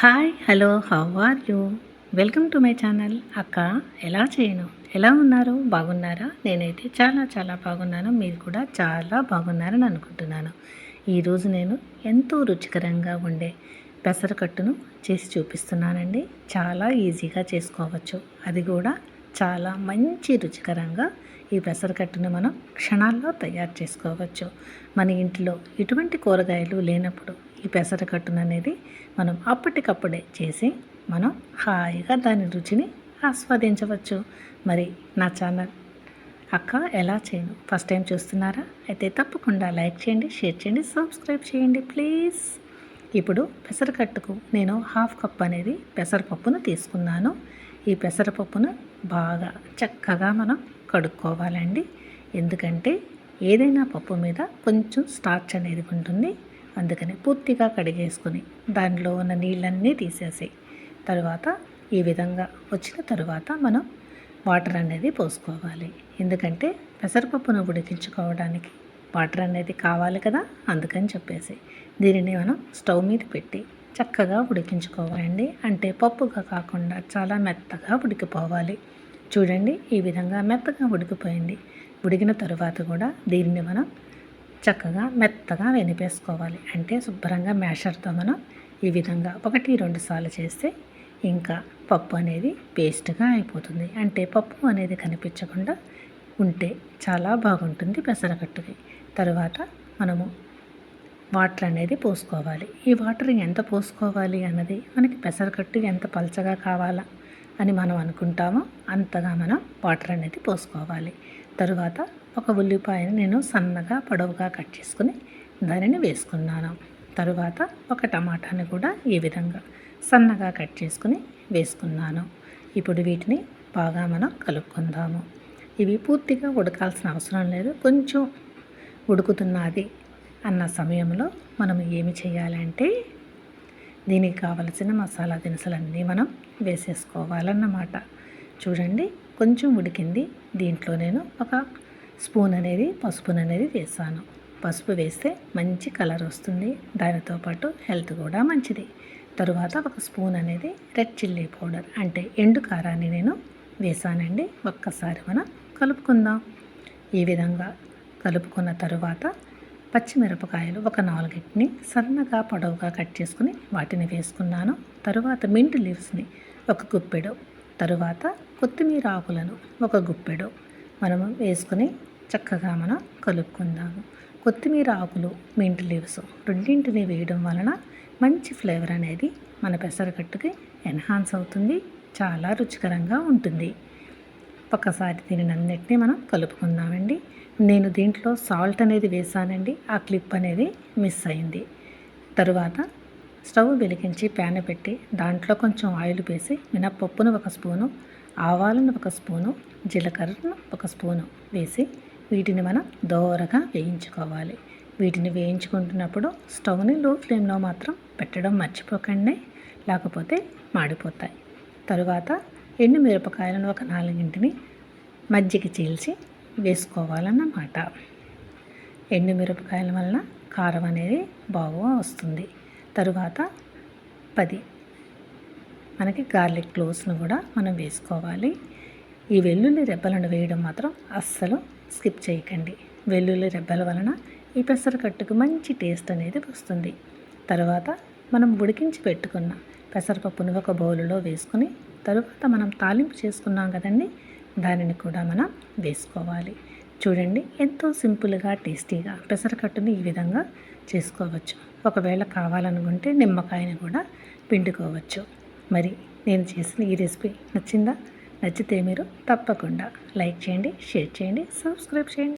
Hi hello how are you welcome to my channel అక్క ఎలా చేయను? ఎలా ఉన్నారు? బాగున్నారా? నేనైతే చాలా చాలా బాగున్నాను. మీరు కూడా చాలా బాగున్నారని అనుకుంటున్నాను. ఈరోజు నేను ఎంతో రుచికరంగా ఉండే పెసరకట్టును చేసి చూపిస్తున్నానండి. చాలా ఈజీగా చేసుకోవచ్చు. అది కూడా చాలా మంచి రుచికరంగా ఈ పెసరకట్టును మనం క్షణాల్లో తయారు చేసుకోవచ్చు. మన ఇంట్లో ఇటువంటి కూరగాయలు లేనప్పుడు ఈ పెసరకట్టును అనేది మనం అప్పటికప్పుడే చేసి మనం హాయిగా దాని రుచిని ఆస్వాదించవచ్చు. మరి నా ఛానల్ అక్క ఎలా చేయను? ఫస్ట్ టైం చూస్తున్నారా? అయితే తప్పకుండా లైక్ చేయండి షేర్ చేయండి సబ్స్క్రైబ్ చేయండి ప్లీజ్. ఇప్పుడు పెసరకట్టుకు నేను హాఫ్ కప్ అనేది పెసరపప్పును తీసుకున్నాను. ఈ పెసరపప్పును బాగా చక్కగా మనం కడుక్కోవాలండి. ఎందుకంటే ఏదైనా పప్పు మీద కొంచెం స్టార్చ్ అనేది ఉంటుంది. అందుకని పూర్తిగా కడిగేసుకొని దానిలో ఉన్న నీళ్ళన్నీ తీసేసి తర్వాత ఈ విధంగా వచ్చిన తరువాత మనం వాటర్ అనేది పోసుకోవాలి. ఎందుకంటే పెసరపప్పును ఉడికించుకోవడానికి వాటర్ అనేది కావాలి కదా అందుకని చెప్పేసి దీనిని మనం స్టవ్ మీద పెట్టి చక్కగా ఉడికించుకోవాలండి. అంటే పప్పుగా కాకుండా చాలా మెత్తగా ఉడికిపోవాలి. చూడండి ఈ విధంగా మెత్తగా ఉడికిపోయింది. ఉడికిన తరువాత కూడా దీన్ని మనం చక్కగా మెత్తగా వెనిపేసుకోవాలి. అంటే శుభ్రంగా మ్యాషర్తో మనం ఈ విధంగా ఒకటి రెండు సార్లు చేస్తే ఇంకా పప్పు అనేది పేస్ట్గా అయిపోతుంది. అంటే పప్పు అనేది కనిపించకుండా ఉంటే చాలా బాగుంటుంది పెసరకట్టుకి. తరువాత మనము వాటర్ అనేది పోసుకోవాలి. ఈ వాటర్ ఎంత పోసుకోవాలి అన్నది మనకి పెసరకట్టు ఎంత పలచగా కావాలా అని మనం అనుకుంటామో అంతగా మనం వాటర్ అనేది పోసుకోవాలి. తరువాత ఒక ఉల్లిపాయను నేను సన్నగా పొడవుగా కట్ చేసుకుని దానిని వేసుకున్నాను. తరువాత ఒక టమాటాని కూడా ఈ విధంగా సన్నగా కట్ చేసుకుని వేసుకున్నాను. ఇప్పుడు వీటిని బాగా మనం కలుపుకుందాము. ఇవి పూర్తిగా ఉడకాల్సిన అవసరం లేదు. కొంచెం ఉడుకుతున్నది అన్న సమయంలో మనం ఏమి చేయాలంటే దీనికి కావలసిన మసాలా దినుసులన్నీ మనం వేసేసుకోవాలన్నమాట. చూడండి కొంచెం ఉడికింది. దీంట్లో నేను ఒక స్పూన్ అనేది పసుపును అనేది వేసాను. పసుపు వేస్తే మంచి కలర్ వస్తుంది. దానితో పాటు హెల్త్ కూడా మంచిది. తరువాత ఒక స్పూన్ అనేది రెడ్ చిల్లీ పౌడర్ అంటే ఎండు కారాన్ని నేను వేసానండి. ఒక్కసారి మనం కలుపుకుందాం. ఈ విధంగా కలుపుకున్న తరువాత పచ్చిమిరపకాయలు ఒక నాలుగింటిని సన్నగా పొడవుగా కట్ చేసుకుని వాటిని వేసుకున్నాను. తరువాత మింట్ లీవ్స్ని ఒక గుప్పెడు. తరువాత కొత్తిమీర ఆకులను ఒక గుప్పెడు. మనము వేసుకుని చక్కగా మనం కలుపుకుందాము కొత్తిమీర ఆకులు మింట్ లీవ్స్ రెండింటిని వేయడం వలన మంచి ఫ్లేవర్ అనేది మన పెసరకట్టుకి ఎన్హాన్స్ అవుతుంది. చాలా రుచికరంగా ఉంటుంది. ఒక్కసారి దీనిని అన్నిటినీ మనం కలుపుకుందామండి. నేను దీంట్లో సాల్ట్ అనేది వేసానండి ఆ క్లిప్ అనేది మిస్ అయింది. తరువాత స్టవ్ వెలిగించి ప్యాన్ పెట్టి దాంట్లో కొంచెం ఆయిల్ వేసి మినప్పప్పును ఒక స్పూను ఆవాలను ఒక స్పూను జీలకర్రను ఒక స్పూను వేసి వీటిని మనం దోరగా వేయించుకోవాలి. వీటిని వేయించుకుంటున్నప్పుడు స్టవ్ని లో ఫ్లేమ్లో మాత్రం పెట్టడం మర్చిపోకండి. లేకపోతే మాడిపోతాయి. తరువాత ఎండు మిరపకాయలను ఒక నాలుగింటిని మజ్జిగ చీల్చి వేసుకోవాలన్నమాట. ఎండు మిరపకాయల వలన కారం అనేది బాగా వస్తుంది. తరువాత పది. మనకి గార్లిక్ క్లోవ్స్ను కూడా మనం వేసుకోవాలి. ఈ వెల్లుల్లి రెబ్బలను వేయడం మాత్రం అస్సలు స్కిప్ చేయకండి. వెల్లుల్లి రెబ్బల వలన ఈ పెసరకట్టుకు మంచి టేస్ట్ అనేది వస్తుంది. తర్వాత మనం ఉడికించి పెట్టుకున్న పెసరపప్పును ఒక బౌలులో వేసుకుని తరువాత మనం తాలింపు చేసుకున్నాం కదండి దానిని కూడా మనం వేసుకోవాలి. చూడండి ఎంతో సింపుల్గా టేస్టీగా పెసరకట్టుని ఈ విధంగా చేసుకోవచ్చు. ఒకవేళ కావాలనుకుంటే నిమ్మకాయని కూడా పిండుకోవచ్చు. మరి నేను చేసిన ఈ రెసిపీ నచ్చిందా? నచ్చితే మీరు తప్పకుండా లైక్ చేయండి షేర్ చేయండి సబ్స్క్రైబ్ చేయండి.